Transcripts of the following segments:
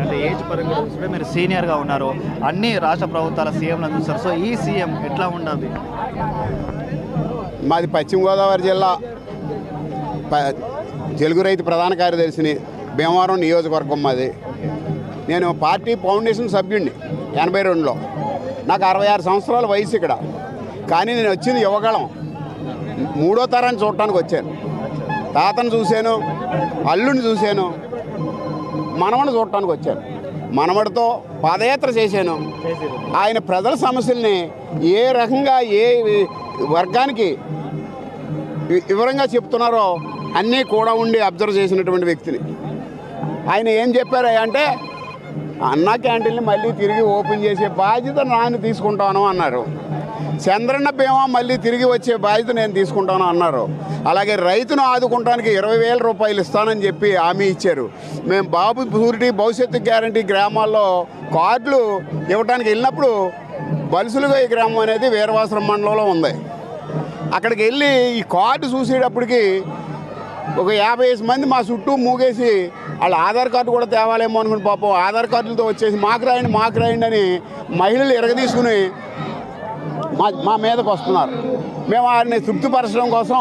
అంటే ఏజ్ పరంగా కూడా మీరు సీనియర్గా ఉన్నారు. అన్ని రాష్ట్ర ప్రభుత్వాల సీఎంలను చూస్తారు. సో ఈ సీఎం ఎట్లా ఉండదు మాది పశ్చిమ గోదావరి జిల్లా. ప- తెలుగు రైతు ప్రధాన కార్యదర్శిని భీమవరం నియోజకవర్గం మాది. నేను పార్టీ ఫౌండేషన్ సభ్యుడిని ఎనభై రెండులో. నాకు అరవై ఆరు సంవత్సరాల వయసు ఇక్కడ. కానీ నేను వచ్చింది యువగళం. మూడో తరాన్ని చూడటానికి వచ్చాను. తాతను చూశాను అల్లుని చూశాను. మనవని చూడటానికి వచ్చాను. మనవడితో పాదయాత్ర చేశాను. ఆయన ప్రజల సమస్యల్ని ఏ రకంగా ఏ వర్గానికి వివరంగా చెప్తున్నారో అన్నీ కూడా ఉండి అబ్జర్వ్ చేసినటువంటి వ్యక్తిని. ఆయన ఏం చెప్పారు అంటే అన్నా క్యాంటీన్ని మళ్ళీ తిరిగి ఓపెన్ చేసే బాధ్యత నాన్ను తీసుకుంటాను అన్నారు. చంద్రన్న బీమా మళ్ళీ తిరిగి వచ్చే బాధ్యత నేను తీసుకుంటాను అన్నారు. అలాగే రైతును ఆదుకుంటానికి ఇరవై వేల రూపాయలు ఇస్తానని చెప్పి హామీ ఇచ్చారు. మేము బాబు పూరిటీ భవిష్యత్తు గ్యారంటీ గ్రామాల్లో కార్డులు ఇవ్వడానికి వెళ్ళినప్పుడు బలుసులుగా ఈ గ్రామం అనేది వీరవాసరం మండలంలో ఉంది. అక్కడికి వెళ్ళి ఈ కార్డు చూసేటప్పటికి ఒక యాభై ఐదు మంది మా చుట్టూ మూగేసి వాళ్ళ ఆధార్ కార్డు కూడా తేవాలేమో అనుకుని పాపం ఆధార్ కార్డులతో వచ్చేసి మాకు రాయండి మాకు రాయండి అని మహిళలు ఎరగదీసుకుని మా మా మీదకి వస్తున్నారు. మేము వారిని తృప్తిపరచడం కోసం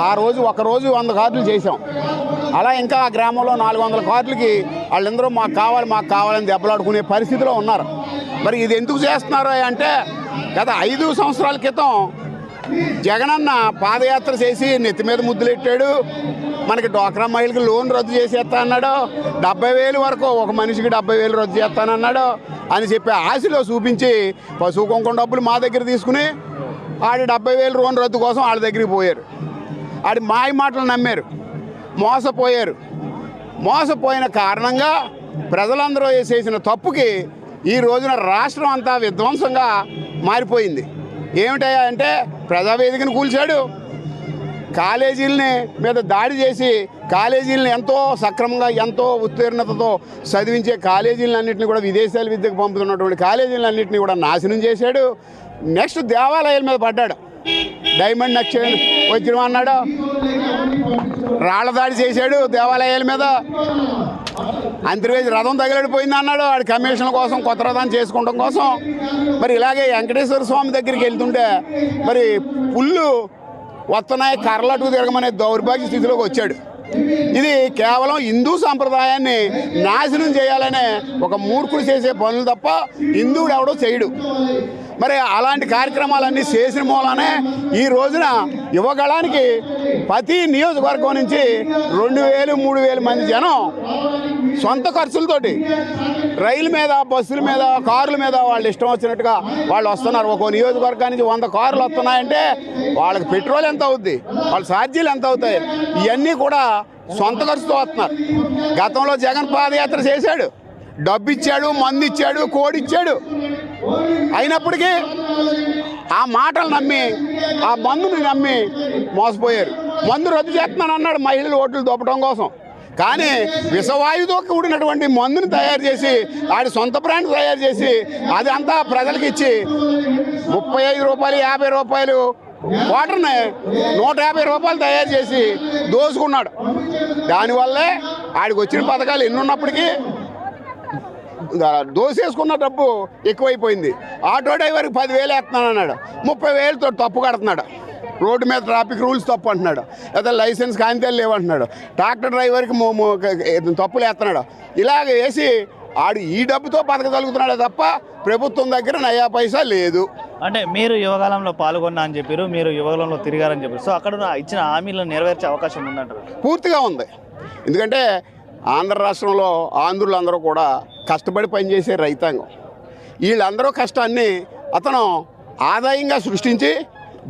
ఆ- రోజు ఒక రోజు వంద కార్డులు చేసాం అలా ఇంకా ఆ గ్రామంలో నాలుగు వందల కార్డులకి వాళ్ళందరూ మాకు కావాలి మాకు కావాలని దెబ్బలాడుకునే పరిస్థితిలో ఉన్నారు. మరి ఇది ఎందుకు చేస్తున్నారు అంటే గత ఐదు సంవత్సరాల క్రితం జగనన్న పాదయాత్ర చేసి నెత్తి మీద ముద్దులెట్టాడు. మనకి డ్వాక్రా మహిళకి లోన్ రద్దు చేసేస్తా అన్నాడు. డెబ్బై వేలు వరకు ఒక మనిషికి డెబ్బై వేలు రద్దు చేస్తానన్నాడు అని చెప్పి ఆశలో చూపించి పశువు కుంకుమ డబ్బులు మా దగ్గర తీసుకుని ఆడి డెబ్బై వేలు లోన్ రద్దు కోసం వాళ్ళ దగ్గరికి పోయారు. ఆడి మాయ మాటలు నమ్మారు. మోసపోయారు. మోసపోయిన కారణంగా ప్రజలందరూ చేసిన తప్పుకి ఈ రోజున రాష్ట్రం అంతా విధ్వంసంగా మారిపోయింది. ఏమిటయ్యా అంటే ప్రజావేదికను కూల్చాడు. కాలేజీలని మీద దాడి చేసి కాలేజీలను ఎంతో సక్రమంగా ఎంతో ఉత్తీర్ణతతో చదివించే కాలేజీలన్నింటినీ కూడా విదేశాల విద్యకు పంపుతున్నటువంటి కాలేజీలన్నింటినీ కూడా నాశనం చేశాడు. నెక్స్ట్ దేవాలయాల మీద పడ్డాడు. డైమండ్ నక్ష వజ్రం అన్నాడు? రాళ్ళ దాడి చేశాడు దేవాలయాల మీద. అంతర్వేది రథం తగిలడిపోయింది అన్నాడు. వాడి కమిషన్ కోసం కొత్త రథం చేసుకోవడం కోసం. మరి ఇలాగే వెంకటేశ్వర స్వామి దగ్గరికి వెళ్తుంటే మరి పుల్లు వస్తున్నాయి కర్రలటు తిరగమనే దౌర్భాగ్య స్థితిలోకి వచ్చాడు. ఇది కేవలం హిందూ సాంప్రదాయాన్ని నాశనం చేయాలనే ఒక మూర్ఖుడు చేసే పనులు తప్ప హిందువుడు ఎవడో చేయడు. మరి అలాంటి కార్యక్రమాలన్నీ చేసిన మూలనే ఈ రోజున యువగళానికి ప్రతి నియోజకవర్గం నుంచి రెండు వేలు మూడు వేలు మంది జనం సొంత ఖర్చులతోటి రైలు మీద బస్సుల మీద కార్ల మీద వాళ్ళు ఇష్టం వచ్చినట్టుగా వాళ్ళు వస్తున్నారు. ఒక్కో నియోజకవర్గానికి వంద కార్లు వస్తున్నాయంటే వాళ్ళకి పెట్రోల్ ఎంత అవుద్ది? వాళ్ళ ఛార్జీలు ఎంత అవుతాయి? ఇవన్నీ కూడా సొంత ఖర్చుతో వస్తున్నారు. గతంలో జగన్ పాదయాత్ర చేశాడు. డబ్బు ఇచ్చాడు మందు ఇచ్చాడు కోడి ఇచ్చాడు అయినప్పటికీ ఆ మాటలు నమ్మి ఆ మందుని నమ్మి మోసపోయారు. మందు రద్దు చేస్తున్నాను అన్నాడు మహిళలు ఓట్లు దొప్పడం కోసం. కానీ విషవాయువుతో కూడినటువంటి మందుని తయారు చేసి ఆడి సొంత బ్రాండ్ తయారు చేసి అది అంతా ప్రజలకు ఇచ్చి ముప్పై ఐదు రూపాయలు యాభై రూపాయలు వాటర్ని నూట యాభై రూపాయలు తయారు చేసి దోసుకున్నాడు. దానివల్లే ఆడికి వచ్చిన పథకాలు ఎన్నున్నప్పటికీ దోసేసుకున్న డబ్బు ఎక్కువైపోయింది. ఆటో డ్రైవర్కి పదివేలు వేస్తున్నాను అన్నాడు. ముప్పై వేలతో తప్పు కడుతున్నాడు. రోడ్డు మీద ట్రాఫిక్ రూల్స్ తప్పు అంటున్నాడు. లేదా లైసెన్స్ కాంతేలు లేవంటున్నాడు ట్రాక్టర్ డ్రైవర్కి తప్పులు వేస్తున్నాడు. ఇలాగ వేసి ఆడు ఈ డబ్బుతో బతకగలుగుతున్నాడే తప్ప ప్రభుత్వం దగ్గర నయా పైసా లేదు. అంటే మీరు యువకాలంలో పాల్గొన్నా అని చెప్పారు మీరు యువకాలంలో తిరిగారని చెప్పారు. సో అక్కడ ఇచ్చిన హామీలను నెరవేర్చే అవకాశం ఉందంటారు. పూర్తిగా ఉంది. ఎందుకంటే ఆంధ్ర రాష్ట్రంలో ఆంధ్రులు అందరూ కూడా కష్టపడి పనిచేసే రైతాంగం. వీళ్ళందరూ కష్టాన్ని అతను ఆదాయంగా సృష్టించి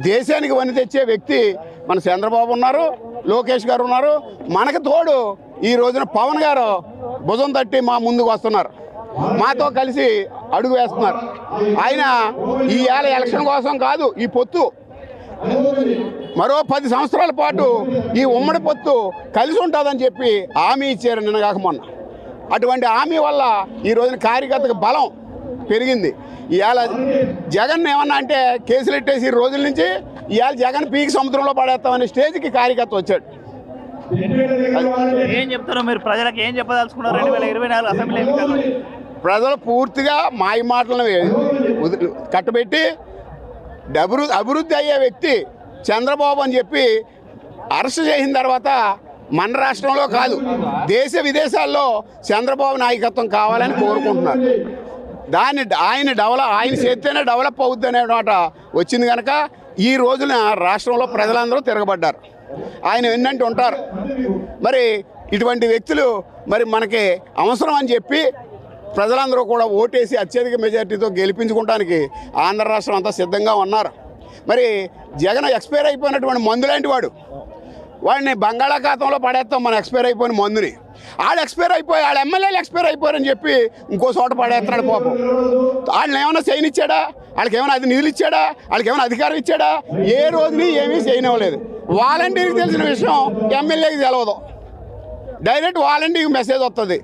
దేశానికి వని తెచ్చే వ్యక్తి మన చంద్రబాబు ఉన్నారు లోకేష్ గారు ఉన్నారు. మనకు తోడు ఈ రోజున పవన్ గారు భుజం తట్టి మా ముందుకు వస్తున్నారు. మాతో కలిసి అడుగు వేస్తున్నారు. ఆయన ఈ ఏళ్ళ ఎలక్షన్ కోసం కాదు ఈ పొత్తు. మరో పది సంవత్సరాల పాటు ఈ ఉమ్మడి పొత్తు కలిసి ఉంటుందని చెప్పి హామీ ఇచ్చారు నిన్న కాక మొన్న. అటువంటి హామీ వల్ల ఈ రోజున కార్యకర్తకు బలం పెరిగింది. ఇవాళ జగన్ ఏమన్నా అంటే కేసులు ఎట్టేసి ఈ రోజుల నుంచి ఇవాళ జగన్ పీకి సముద్రంలో పడేస్తామనే స్టేజ్కి కార్యకర్త వచ్చాడు. ఏం చెప్తారో మీరు? ప్రజలకు ఏం చెప్పదలుచుకున్నారు? రెండు వేల ఇరవై నాలుగు అసెంబ్లీ ప్రజలు పూర్తిగా మాయ మాటలను కట్టబెట్టి అభివృద్ధి అభివృద్ధి అయ్యే వ్యక్తి చంద్రబాబు అని చెప్పి అరెస్ట్ చేసిన తర్వాత మన రాష్ట్రంలో కాదు. దేశ విదేశాల్లో చంద్రబాబు నాయకత్వం కావాలని కోరుకుంటున్నారు. దాన్ని ఆయన డెవలప్ ఆయన చేస్తేనే డెవలప్ అవుద్ది అనే మాట వచ్చింది కనుక ఈ రోజున రాష్ట్రంలో ప్రజలందరూ తిరగబడ్డారు. ఆయన ఎన్నంటే ఉంటారు. మరి ఇటువంటి వ్యక్తులు మరి మనకి అవసరం అని చెప్పి ప్రజలందరూ కూడా ఓటేసి అత్యధిక మెజార్టీతో గెలిపించుకోవడానికి ఆంధ్ర రాష్ట్రం అంతా సిద్ధంగా ఉన్నారు. మరి జగన్ ఎక్స్పైర్ అయిపోయినటువంటి మందులాంటి వాడు. వాడిని బంగాళాఖాతంలో పడేస్తాం మనం ఎక్స్పైర్ అయిపోయిన మందుని. ఆడు ఎక్స్పైర్ అయిపోయి వాళ్ళ ఎమ్మెల్యేలు ఎక్స్పైర్ అయిపోయారని చెప్పి ఇంకో చోట పడేస్తున్నాడు పాపం. వాళ్ళని ఏమైనా చేయనిచ్చాడా వాళ్ళకి ఏమైనా అది నిధులు ఇచ్చాడా? వాళ్ళకి ఏమైనా అధికారం ఇచ్చాడా? ఏ రోజుని ఏమీ చేయనివ్వలేదు వాలంటీర్కి తెలిసిన విషయం ఎమ్మెల్యేకి తెలవదు. డైరెక్ట్ వాలంటీర్కి మెసేజ్ వస్తుంది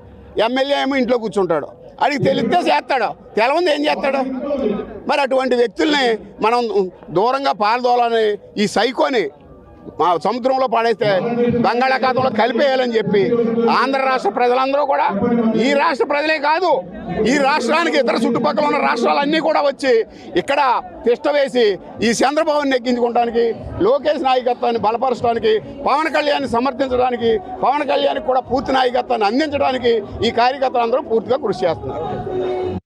ఎమ్మెల్యే ఏమో ఇంట్లో కూర్చుంటాడు. అడిగి తెలిస్తే చేస్తాడు. తెలవంది ఏం చేస్తాడు? మరి అటువంటి వ్యక్తుల్ని మనం దూరంగా పారదోలని ఈ సైకోని మా సముద్రంలో పాడేస్తే బంగాళాఖాతంలో కలిపేయాలని చెప్పి ఆంధ్ర రాష్ట్ర ప్రజలందరూ కూడా ఈ రాష్ట్ర ప్రజలే కాదు ఈ రాష్ట్రానికి ఇతర చుట్టుపక్కల ఉన్న రాష్ట్రాలన్నీ కూడా వచ్చి ఇక్కడ తిష్ట వేసి ఈ చంద్రబాబుని నెగ్గించుకోవడానికి లోకేష్ నాయకత్వాన్ని బలపరచడానికి పవన్ కళ్యాణ్ సమర్థించడానికి పవన్ కళ్యాణ్ కూడా పూర్తి నాయకత్వాన్ని అందించడానికి ఈ కార్యకర్తలందరూ పూర్తిగా కృషి చేస్తున్నారు.